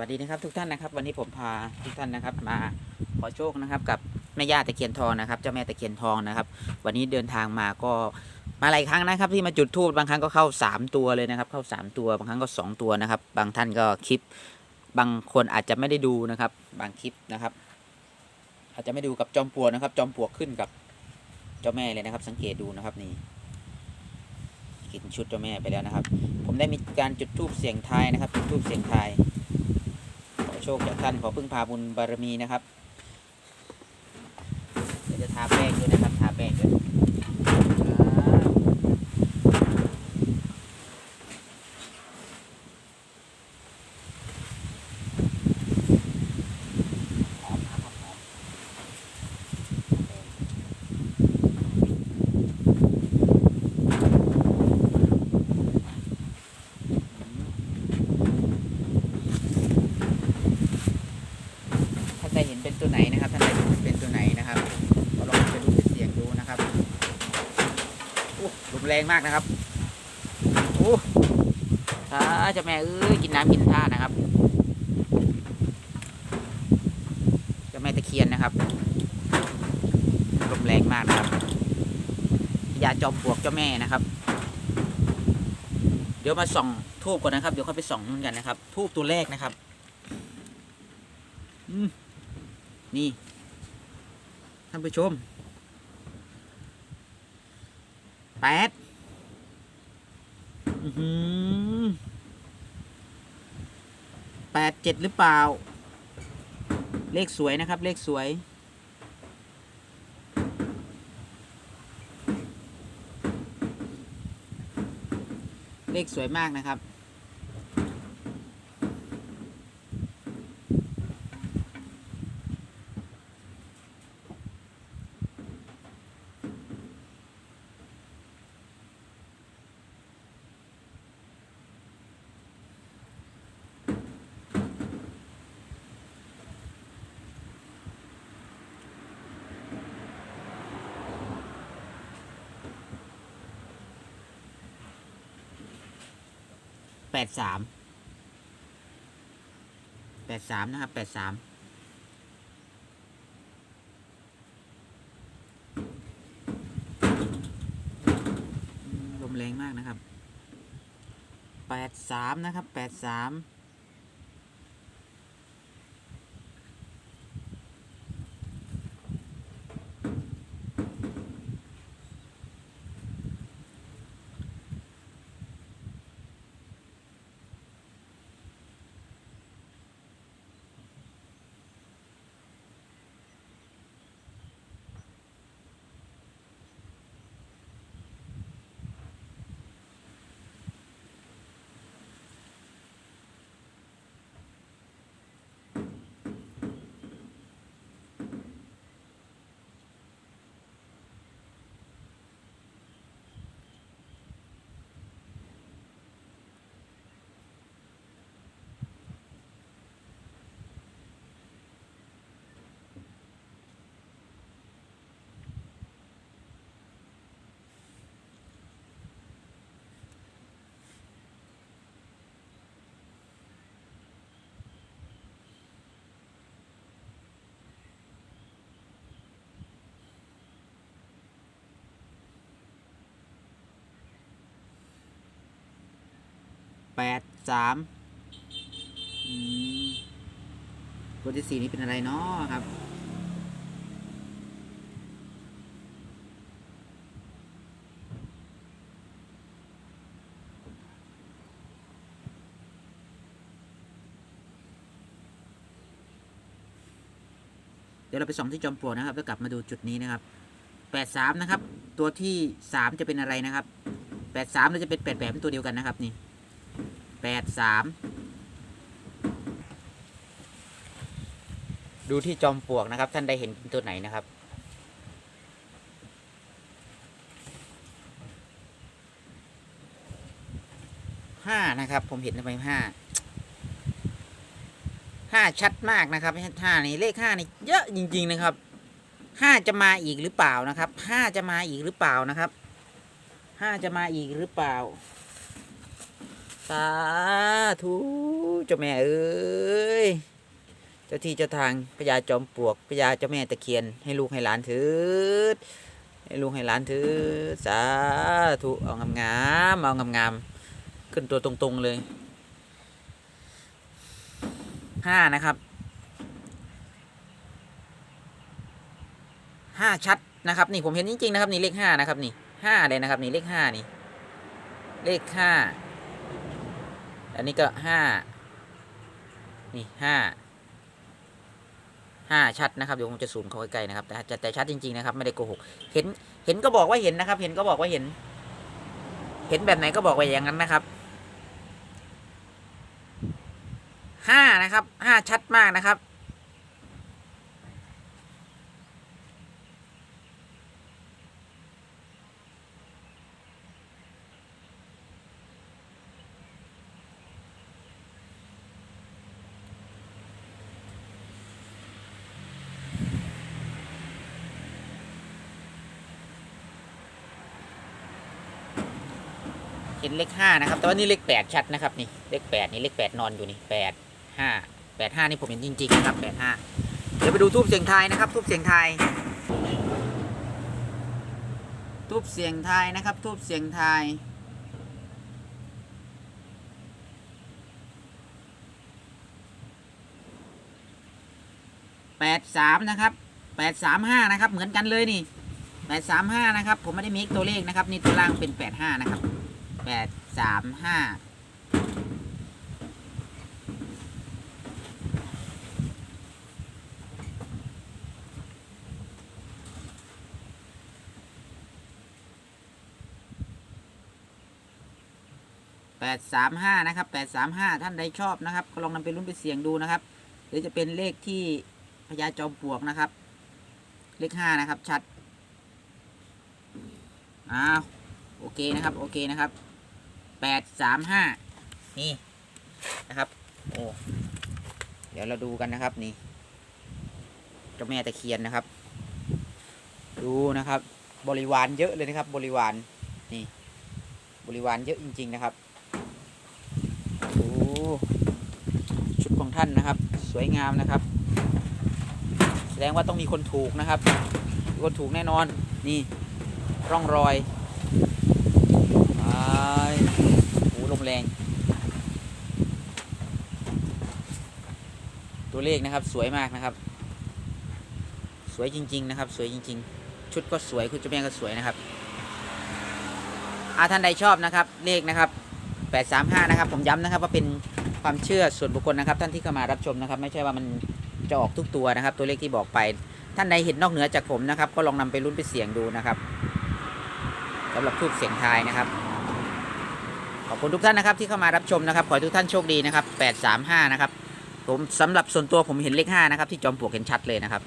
วัสดีนะครับทุกท่านนะครับ วันนี้ผมพาทุกท่านนะครับ มาขอโชคนะครับ กับแม่ย่าตะเคียนทองนะครับเจ้าแม่ตะเคียนทองนะครับ วันนี้เดินทางมาก็มาหลายครั้งนะครับ ที่มาจุดธูปบางครั้งก็เข้า 3 ตัวเลยนะครับ เข้า 3 ตัวบางครั้งก็ 2 ตัวนะครับ บางท่านก็คลิป บางคนอาจจะไม่ได้ดูนะครับ บางคลิปนะครับ อาจจะไม่ดูกับจอมปลวกนะครับ จอมปลวกขึ้นกับเจ้าแม่เลยนะครับ สังเกตดูนะครับนี่กินชุดเจ้าแม่ไปแล้วนะครับ ผมได้มีการจุดธูปเสียงทายนะครับ จุดธูปเสียงทาย โชคจากท่านขอพึ่งพาบุญบารมีนะครับ เดี๋ยวจะทาแป้งด้วยนะครับ ทาแป้งด้วยหอมนะครับหอม ท่านใดเห็นเป็นตัวไหนนะครับท่านใดเห็นเป็นตัวไหนนะครับก็ลองไปดูเสียงดูนะครับโอ้ลมแรงมากนะครับโอ้ถ้าจะแม่เอ้ยกินน้ำกินท่านะครับจ้าแม่ตะเคียนนะครับลมแรงมากนะครับยาจอมปลวกเจ้าแม่นะครับ เดี๋ยวมาส่องทูบก่อนนะครับ เดี๋ยวค่อยไปส่องนู่นกันนะครับทูบตัวแรกนะครับ อืม นี่ท่านผู้ชมแปดแปดเจ็ดหรือเปล่า เลขสวยนะครับ เลขสวยเลขสวยมากนะครับ แปดสามแปดสามนะครับแปดสามลมแรงมากนะครับแปดสามนะครับแปดสาม แปดสามอืมตัวที่สี่นี้เป็นอะไรเนาะครับ เดี๋ยวเราไปส่องที่จอมปลวกนะครับ แล้วกลับมาดูจุดนี้นะครับแปดสามนะครับ ตัวที่สามจะเป็นอะไรนะครับแปดสามเราจะเป็นแปดแปดเป็นตัวเดียวกันนะครับนี่ แปดสามดูที่จอมปลวกนะครับ ท่านได้เห็นเป็นตัวไหนนะครับ ห้านะครับ ผมเห็นทำไปห้า ห้าชัดมากนะครับห้านี่เลขห้านี่เยอะจริง ๆนะครับ ห้าจะมาอีกหรือเปล่านะครับ ห้าจะมาอีกหรือเปล่านะครับ ห้าจะมาอีกหรือเปล่า สาธุเจ้าแม่เอ้ยเจ้าที่เจ้าทางพญาจอมปลวกพญาเจ้าแม่ตะเคียนให้ลูกให้หลานถือให้ลูกให้หลานถือสาธุเอางามๆเอางามๆขึ้นตัวตรงๆเลยห้านะครับห้าชัดนะครับนี่ผมเห็นจริงๆนะครับนี่เลขห้านะครับนี่ห้าเลยนะครับนี่เลขห้านี่เลขห้า อันนี้ก็ห้านี่ห้าห้าชัดนะครับเดี๋ยวผมจะซูมเข้าใกล้ๆนะครับแต่แต่ชัดจริงๆนะครับ ไม่ได้โกหกเห็นเห็นก็บอกว่าเห็นนะครับ เห็นก็บอกว่าเห็น เห็นแบบไหนก็บอกไปอย่างนั้นนะครับห้านะครับห้าชัดมากนะครับ ห็นเลขห้านะครับ แต่ว่านี่เลขแปดชัดนะครับนี่เลขแปดนี่เลขแปดนอนอยู่นี่แปดห้าแปดห้านี่ผมเห็นจริงๆนะครับแปดห้าเดี๋ยวไปดูทูบเสียงไทยนะครับทูบเสียงไทยทูบเสียงไทยนะครับทูบเสียงไทยแปดสามนะครับแปดสามห้านะครับ เหมือนกันเลยนี่แปดสามห้านะครับ ผมไม่ได้มีตัวเลขนะครับ นี่ตัวล่างเป็นแปดห้านะครับ แปดสามห้าแปดสามห้านะครับแปดสามห้าท่านใดชอบนะครับก็ลองนำไปลุ้นไปเสี่ยงดูนะครับ หรือจะเป็นเลขที่พญาจอมปลวกนะครับ เลขห้านะครับ ชัด อ้าว โอเคนะครับ โอเคนะครับ แปดสามห้านี่นะครับ โอ้เดี๋ยวเราดูกันนะครับนี่เจ้าแม่ตะเคียนนะครับ ดูนะครับ บริวารเยอะเลยนะครับ บริวารนี่ บริวารเยอะจริง ๆนะครับโอ้ชุดของท่านนะครับ สวยงามนะครับ แสดงว่าต้องมีคนถูกนะครับ คนถูกแน่นอนนี่ร่องรอย แรง ตัวเลขนะครับสวยมากนะครับ สวยจริง ๆ นะครับ สวยจริง ๆ ชุดก็สวยคุณเจ้าแม่ก็สวยนะครับอาท่านใดชอบนะครับเลขนะครับ 835 นะครับ ผมย้ำนะครับว่าเป็นความเชื่อส่วนบุคคลนะครับ ท่านที่เข้ามารับชมนะครับ ไม่ใช่ว่ามันจะออกทุกตัวนะครับ ตัวเลขที่บอกไป ท่านใดเห็นนอกเหนือจากผมนะครับ ก็ลองนำไปลุ้นไปเสี่ยงดูนะครับสำหรับทูบเสียงทายนะครับ ขอบคุณทุกท่านนะครับที่เข้ามารับชมนะครับ ขอให้ทุกท่านโชคดีนะครับ 835 นะครับ ผมสำหรับส่วนตัวผมเห็นเลข5นะครับที่จอมปลวกเห็นชัดเลยนะครับ